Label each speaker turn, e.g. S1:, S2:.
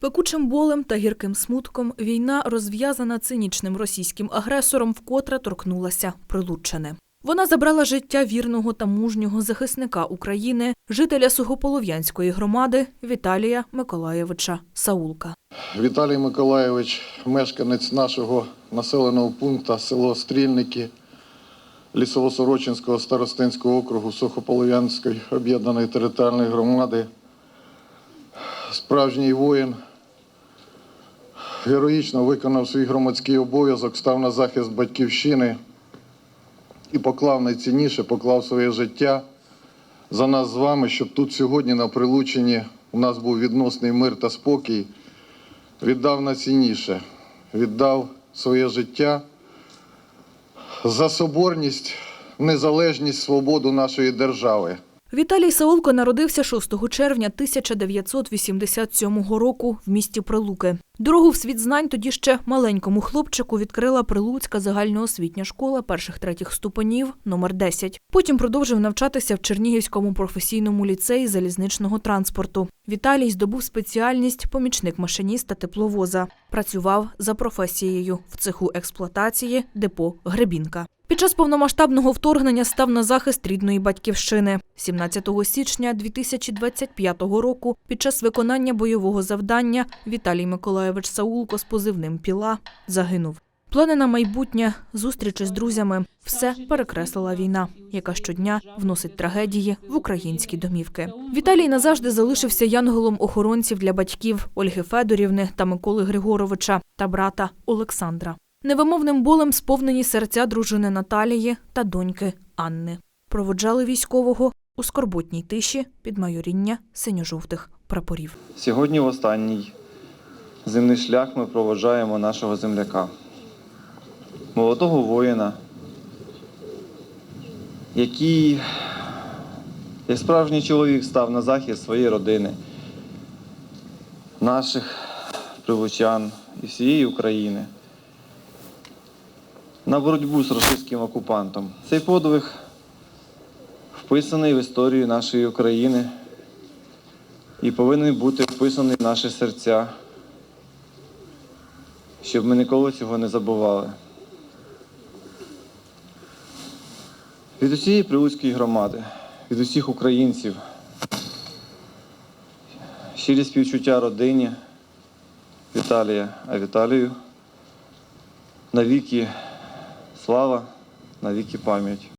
S1: Пекучим болем та гірким смутком війна, розв'язана цинічним російським агресором, вкотре торкнулася Прилуччини. Вона забрала життя вірного та мужнього захисника України, жителя Сухополов'янської громади Віталія Миколаєвича Саулка.
S2: Віталій Миколайович, мешканець нашого населеного пункту село Стрільники Лісово-Сорочинського старостинського округу Сухополов'янської об'єднаної територіальної громади. Справжній воїн героїчно виконав свій громадський обов'язок, став на захист батьківщини і поклав найцінніше, поклав своє життя за нас з вами, щоб тут сьогодні на Прилучині у нас був відносний мир та спокій віддав найцінніше, віддав своє життя за соборність, незалежність, свободу нашої держави.
S1: Віталій Саулко народився 6 червня 1987 року в місті Прилуки. Дорогу в світ знань тоді ще маленькому хлопчику відкрила Прилуцька загальноосвітня школа перших третіх ступенів номер 10. Потім продовжив навчатися в Чернігівському професійному ліцеї залізничного транспорту. Віталій здобув спеціальність помічник машиніста тепловоза. Працював за професією в цеху експлуатації депо Гребінка. Під час повномасштабного вторгнення став на захист рідної батьківщини. 17 січня 2025 року під час виконання бойового завдання Віталій Миколаєвич Саулко з позивним Піла загинув. Плани на майбутнє, зустрічі з друзями – все перекреслила війна, яка щодня вносить трагедії в українські домівки. Віталій назавжди залишився янголом охоронців для батьків Ольги Федорівни та Миколи Григоровича та брата Олександра. Невимовним болем сповнені серця дружини Наталії та доньки Анни. Проводжали військового у скорботній тиші під майоріння синьо-жовтих прапорів.
S3: Сьогодні в останній земний шлях ми проводжаємо нашого земляка, молодого воїна, який, як справжній чоловік, став на захист своєї родини, наших прилучан і всієї України на боротьбу з російським окупантом. Цей подвиг вписаний в історію нашої України і повинен бути вписаний в наші серця, щоб ми ніколи цього не забували. Від усієї Прилуцької громади, від усіх українців, щирі співчуття родині Віталія, а Віталію навіки слава, навіки пам'ять.